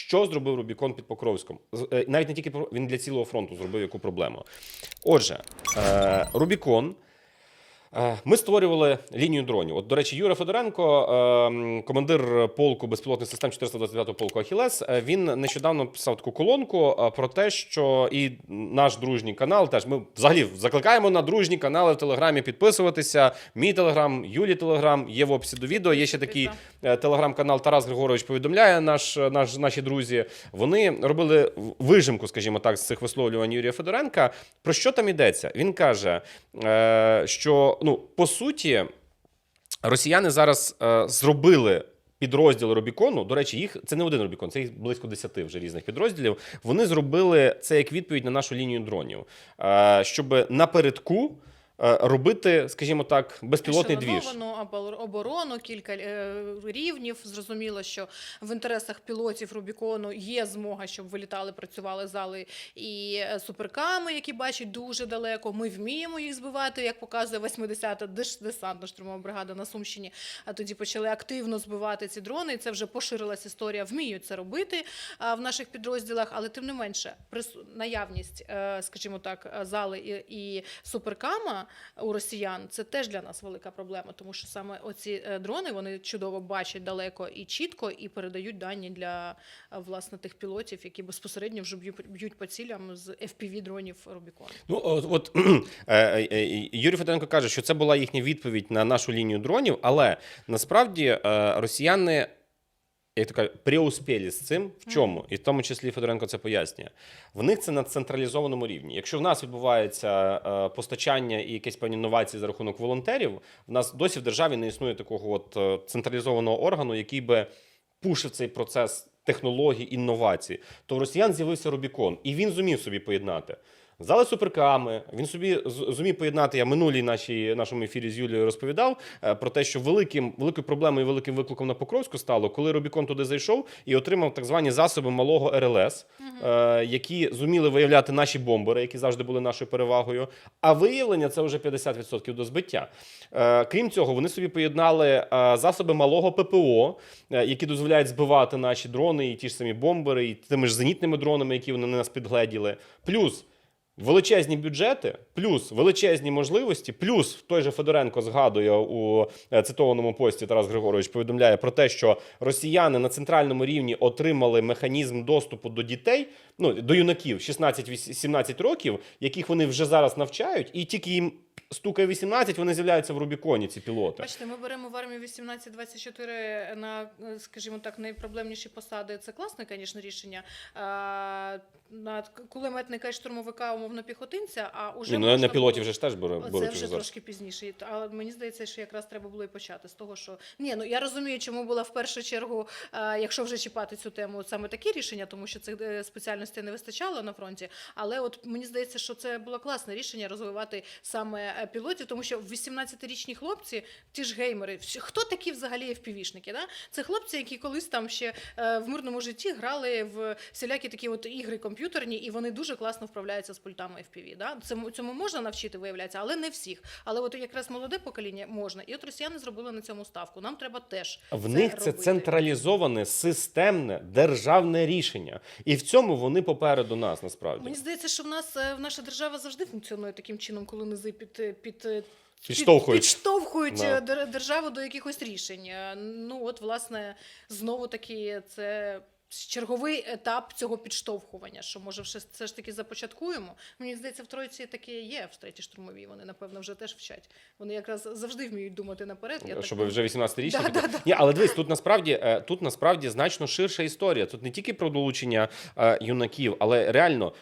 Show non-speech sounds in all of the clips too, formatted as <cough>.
що зробив Рубікон під Покровськом. Е, Навіть не тільки він для цілого фронту зробив яку проблему. Отже, е, Рубікон. Е, Ми створювали лінію дронів. От, до речі, Юра Федоренко, е, командир полку безпілотних систем 429-го полку Ахілес, е, він нещодавно писав таку колонку про те, що і наш дружній канал теж ми взагалі закликаємо на дружні канали в Телеграмі підписуватися. Мій телеграм, Юлі Телеграм є в описі до відео. Є ще такий телеграм-канал Тарас Григорович повідомляє наш, наш наші друзі. Вони робили вижимку, скажімо так, з цих висловлювань Юрія Федоренка. Про що там йдеться? Він каже, що ну по суті росіяни зараз е, зробили. Підрозділи Рубікону, до речі, їх це не один Рубікон, це їх близько 10 вже різних підрозділів. Вони зробили це як відповідь на нашу лінію дронів, е, щоб напередку робити, скажімо так, безпілотний двіж. Оборону, кілька е, рівнів. Зрозуміло, що в інтересах пілотів Рубікону є змога, щоб вилітали, працювали зали і е, суперками, які бачать дуже далеко. Ми вміємо їх збивати, як показує 80-та деш- десантно-штурмова бригада на Сумщині. А тоді почали активно збивати ці дрони. І це вже поширилась історія. Вміють це робити в наших підрозділах, але тим не менше, наявність, е, скажімо так, е, зали і суперкама у росіян це теж для нас велика проблема, тому що саме оці е, дрони вони чудово бачать далеко і чітко і передають дані для е, власне тих пілотів, які безпосередньо вже б'ють, по цілям з fpv дронів Рубікон. Ну от, <clears throat> е, Юрій Федоренко каже, що це була їхня відповідь на нашу лінію дронів, але насправді росіяни. Як то кажуть, преуспілі з цим в чому, і в тому числі Федоренко це пояснює. В них це на централізованому рівні. Якщо в нас відбувається е, постачання і якісь певні новації за рахунок волонтерів, в нас досі в державі не існує такого от е, централізованого органу, який би пушив цей процес технологій, інновацій. То в росіян з'явився Рубікон, і він зумів собі поєднати. Зали суперками. Він собі зумів поєднати. Я минулій нашій нашому ефірі з Юлією розповідав е, про те, що великим великою проблемою, і великим викликом на Покровську стало, коли Рубікон туди зайшов і отримав так звані засоби малого РЛС, е, які зуміли виявляти наші бомбери, які завжди були нашою перевагою. А виявлення це вже 50% до збиття. Е, крім цього, вони собі поєднали засоби малого ППО, які дозволяють збивати наші дрони, і ті ж самі бомбери, і тими ж зенітними дронами, які вони на нас підгледіли. Плюс величезні бюджети, плюс величезні можливості, плюс той же Федоренко згадує у е, цитованому пості Тарас Григорович повідомляє про те, що росіяни на центральному рівні отримали механізм доступу до дітей, ну до юнаків 16-17 років, яких вони вже зараз навчають, і тільки їм стукає 18, вони з'являються в Рубіконі. Ці пілоти. Бачите, ми беремо в армію 18-24 на, скажімо так, найпроблемніші посади. Це класне, звісно, рішення. А, на кулеметника і штурмовика, умовно піхотинця, а уже Ні, ну, можна на пілотів вже ж теж бере- Це вже зараз. трошки пізніше. Але мені здається, що якраз треба було і почати з того, що ні, ну я розумію, чому була в першу чергу, якщо вже чіпати цю тему, саме такі рішення, тому що цих е, спеціальностей не вистачало на фронті. Але от мені здається, що це було класне рішення розвивати саме пілотів, тому що 18-річні хлопці, ті ж геймери, хто такі взагалі FPV-шники? Да? Це хлопці, які колись там ще е, в мирному житті грали в всілякі такі от ігри комп'ютерні, і вони дуже класно вправляються з пультами FPV. Да? Цьому, цьому можна навчити, виявляється, але не всіх. Але от якраз молоде покоління можна. І от росіяни зробили на цьому ставку. Нам треба теж В це них це робити. централізоване системне державне рішення, і в цьому вони попереду нас насправді. Мені здається, що в нас е, в наша держава завжди функціонує таким чином, коли низи під під. е, Підштовхують. Підштовхують Да. е, дер- державу до якихось рішень. Е, Ну от, власне, знову таки, це черговий етап цього підштовхування. Що може все, ж таки започаткуємо. Мені здається, в тройці таке є в третій штурмовій. Вони напевно вже теж вчать. Вони якраз завжди вміють думати наперед. Я Щоб думаю. вже 18-річні. Да, да, да. Ні, але дивись, тут насправді е, тут насправді значно ширша історія. Тут не тільки про долучення е, юнаків, але реально.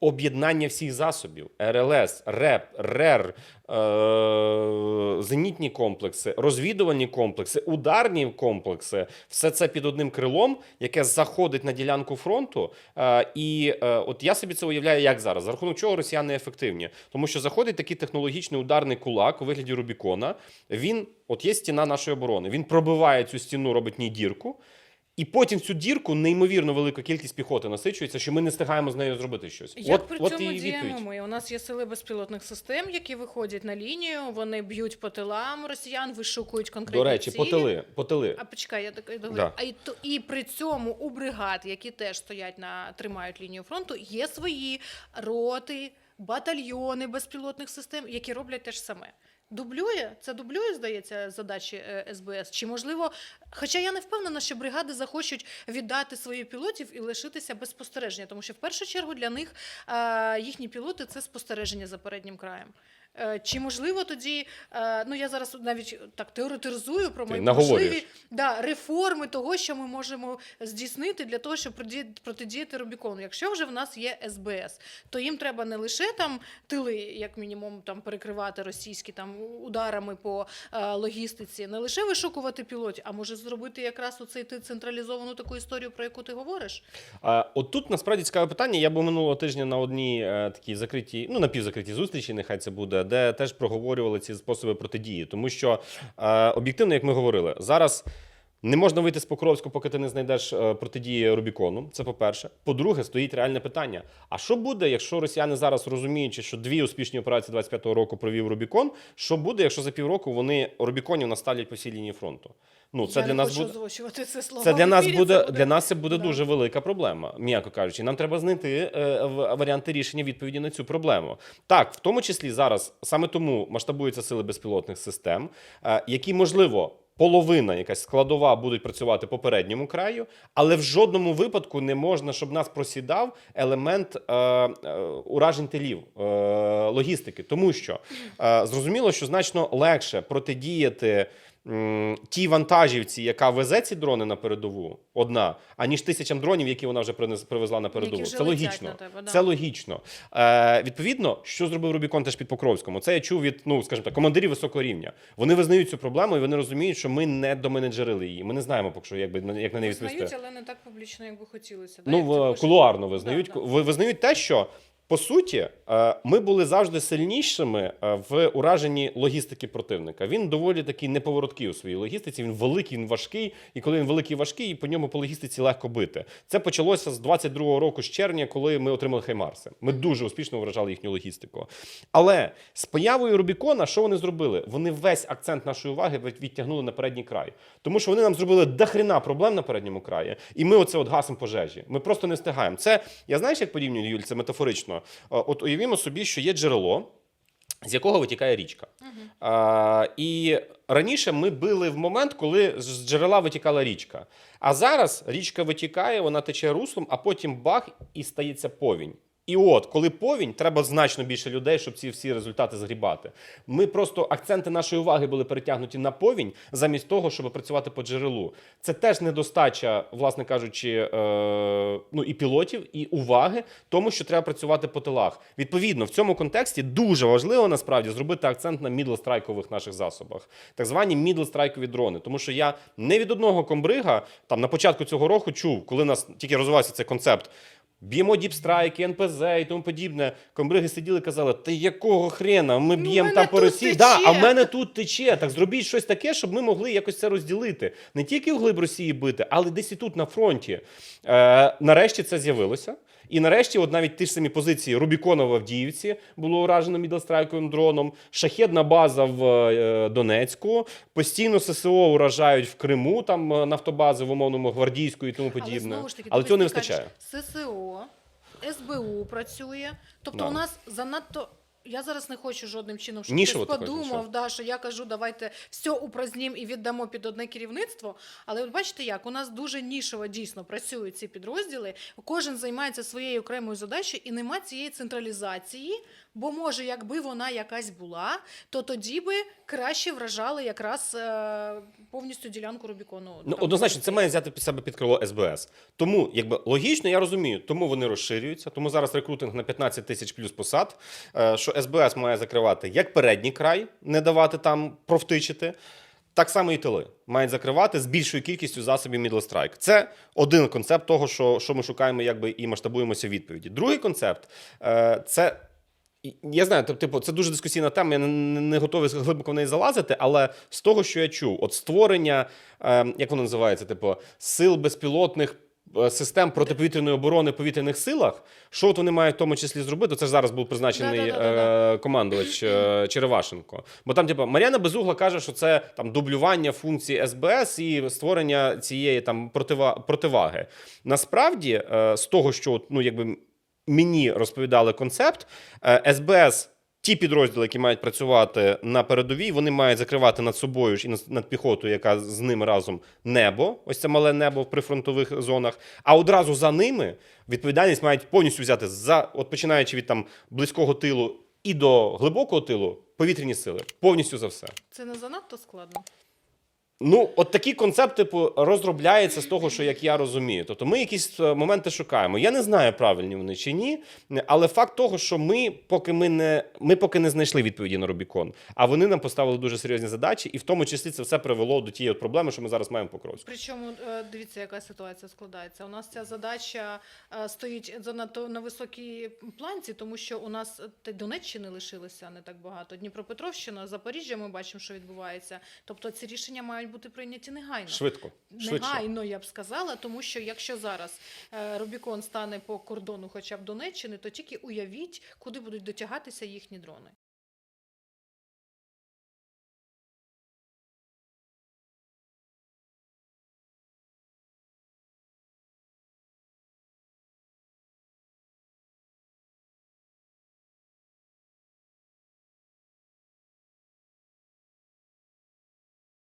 Об'єднання всіх засобів: РЛС, РЕП, РЕР, е- зенітні комплекси, розвідувальні комплекси, ударні комплекси все це під одним крилом, яке заходить на ділянку фронту. Е- і е, от я собі це уявляю, як зараз, за рахунок чого росіяни ефективні. Тому що заходить такий технологічний ударний кулак у вигляді Рубікона. Він, от є стіна нашої оборони, він пробиває цю стіну, робить ній дірку. І потім цю дірку неймовірно велика кількість піхоти насичується, що ми не встигаємо з нею зробити щось. Як от, при от цьому діємо ми? У нас є сили безпілотних систем, які виходять на лінію, вони б'ють по тилам росіян, вишукують конкретні До речі, цілі. потили, потили. А почекай, я так договорю. Да. А і, то, і при цьому у бригад, які теж стоять на тримають лінію фронту, є свої роти, батальйони безпілотних систем, які роблять те ж саме. Дублює це дублює, здається, задачі е, СБС. Чи можливо, хоча я не впевнена, що бригади захочуть віддати своїх пілотів і лишитися без спостереження, тому що в першу чергу для них е, їхні пілоти це спостереження за переднім краєм. Е, Чи можливо тоді, е, ну я зараз навіть так теоретизую про мої можливі да, реформи того, що ми можемо здійснити для того, щоб протидіяти Рубікону. Якщо вже в нас є СБС, то їм треба не лише там тили, як мінімум, там перекривати російські там ударами по е, логістиці, не лише вишукувати пілотів, а може зробити якраз оцей ти централізовану таку історію, про яку ти говориш. А, от тут насправді цікаве питання. Я був минулого тижня на одній е, такій закритій, ну напівзакритій зустрічі, нехай це буде, де теж проговорювали ці способи протидії. Тому що е, об'єктивно, як ми говорили, зараз. Не можна вийти з Покровську, поки ти не знайдеш е, протидії Рубікону. Це по-перше. По-друге, стоїть реальне питання: а що буде, якщо росіяни зараз розуміючи, що дві успішні операції 25-го року провів Рубікон? Що буде, якщо за півроку вони Рубіконів наставлять по всій лінії фронту? Ну це я для не нас хочу буде це слово. це для нас буде, для нас це буде Да. дуже велика проблема, м'яко кажучи. Нам треба знайти е, в- варіанти рішення відповіді на цю проблему. Так, в тому числі зараз саме тому масштабуються сили безпілотних систем, е, які можливо. Половина, якась складова, будуть працювати по передньому краю, але в жодному випадку не можна, щоб нас просідав елемент е, е, уражень тилів, е, логістики. Тому що е, зрозуміло, що значно легше протидіяти тій вантажівці, яка везе ці дрони на передову, одна, аніж тисячам дронів, які вона вже привезла на передову. Це логічно. на тебе, да. Це логічно. Е, відповідно, що зробив Рубікон теж під Покровському? Це я чув від, ну скажімо так, командирів високого рівня. Вони визнають цю проблему і вони розуміють, що ми не доменеджерили її. Ми не знаємо, поки що, як, би, як на неї відповісти. Визнають, але не так публічно, як би хотілося. да, Ну, в- кулуарно визнають. Да, да. Визнають те, що по суті е, ми були завжди сильнішими е, в ураженні логістики противника. Він доволі такий неповороткий у своїй логістиці. Він великий, він важкий, і коли він великий і важкий, по ньому по логістиці легко бити. Це почалося з 22-го року, з червня, коли ми отримали Хаймарси. Ми дуже успішно вражали їхню логістику. Але з появою Рубікона, що вони зробили? Вони весь акцент нашої уваги відтягнули на передній край. Тому що вони нам зробили дохрена проблем на передньому краї, і ми оце от гасимо пожежі. Ми просто не встигаємо. Це я знаєш, як порівнюю Юль, це метафорично. Е, От уявімо собі, що є джерело. З якого витікає річка. А, і раніше ми били в момент, коли з джерела витікала річка. А зараз річка витікає, вона тече руслом, а потім бах і стається повінь. І от, коли повінь, треба значно більше людей, щоб ці всі результати згрібати. Ми просто акценти нашої уваги були перетягнуті на повінь, замість того, щоб працювати по джерелу. Це теж недостача, власне кажучи, е, ну і пілотів, і уваги, тому що треба працювати по тилах. Відповідно, в цьому контексті дуже важливо насправді зробити акцент на мідлстрайкових наших засобах, так звані мідлстрайкові дрони. Тому що я не від одного комбрига там на початку цього року чув, коли нас тільки розвивався цей концепт. Б'ємо діпстрайки, НПЗ і тому подібне. Комбриги сиділи і казали: Та якого хрена? Ми б'ємо ну, там по Росії. Да, а в мене тут тече. Так зробіть щось таке, щоб ми могли якось це розділити. Не тільки в глиб Росії бити, але десь і тут на фронті. Е, нарешті це з'явилося. І нарешті, от навіть ті ж самі позиції Рубікона в Авдіївці було уражено мідлстрайковим дроном, шахедна база в е, Донецьку, постійно ССО уражають в Криму, там е, нафтобази в умовному гвардійську і тому подібне. Але, знову ж таки, Але цього не вистачає. кажеш. ССО, СБУ працює. Тобто Да. у нас занадто. Я зараз не хочу жодним чином, щоб хтось ти подумав, да, що я кажу, давайте все упразнім і віддамо під одне керівництво. Але от бачите, як у нас дуже нішево дійсно працюють ці підрозділи. Кожен займається своєю окремою задачею, і нема цієї централізації. Бо може, якби вона якась була, то тоді би краще вражали якраз е, повністю ділянку Рубікону. Ну, Там, однозначно, це має взяти під себе під крило СБС. Тому, якби логічно, я розумію, тому вони розширюються. Тому зараз рекрутинг на 15 тисяч плюс посад. е, Що СБС має закривати як передній край, не давати там провтичити. Так само і тили мають закривати з більшою кількістю засобів Middle Strike. Це один концепт того, що, що ми шукаємо, якби і масштабуємося в відповіді. Другий концепт е, це Я знаю, типу, це дуже дискусійна тема, я не, готовий глибоко в неї залазити, але з того, що я чув, от створення, е, як воно називається, типу, сил безпілотних е, систем протиповітряної оборони повітряних силах, що от вони мають в тому числі зробити? Це ж зараз був призначений Да-да-да-да-да. е, командувач е, Черевашенко. Бо там, типу, Мар'яна Безугла каже, що це там дублювання функцій СБС і створення цієї там протива, противаги. Насправді, е, з того, що ну, якби мені розповідали концепт, е, СБС. Ті підрозділи, які мають працювати на передовій, вони мають закривати над собою ж і над піхотою, яка з ними разом небо, ось це мале небо в прифронтових зонах. А одразу за ними відповідальність мають повністю взяти за, от починаючи від там близького тилу і до глибокого тилу, повітряні сили, повністю за все. Це не занадто складно. Ну, от такі концепти типу, розробляються з того, що як я розумію. Тобто ми якісь е, моменти шукаємо. Я не знаю, правильні вони чи ні, але факт того, що ми поки ми не ми поки не знайшли відповіді на Рубікон, а вони нам поставили дуже серйозні задачі, і в тому числі це все привело до тієї проблеми, що ми зараз маємо по Покровську. Причому е, дивіться, яка ситуація складається. У нас ця задача е, стоїть занадто на високій планці, тому що у нас та Донеччини лишилося не так багато. Дніпропетровщина, Запоріжжя, ми бачимо, що відбувається. Тобто ці рішення мають бути прийняті негайно. Швидко. Негайно, я б сказала, тому що якщо зараз е, Рубікон стане по кордону, хоча б Донеччини, то тільки уявіть, куди будуть дотягатися їхні дрони.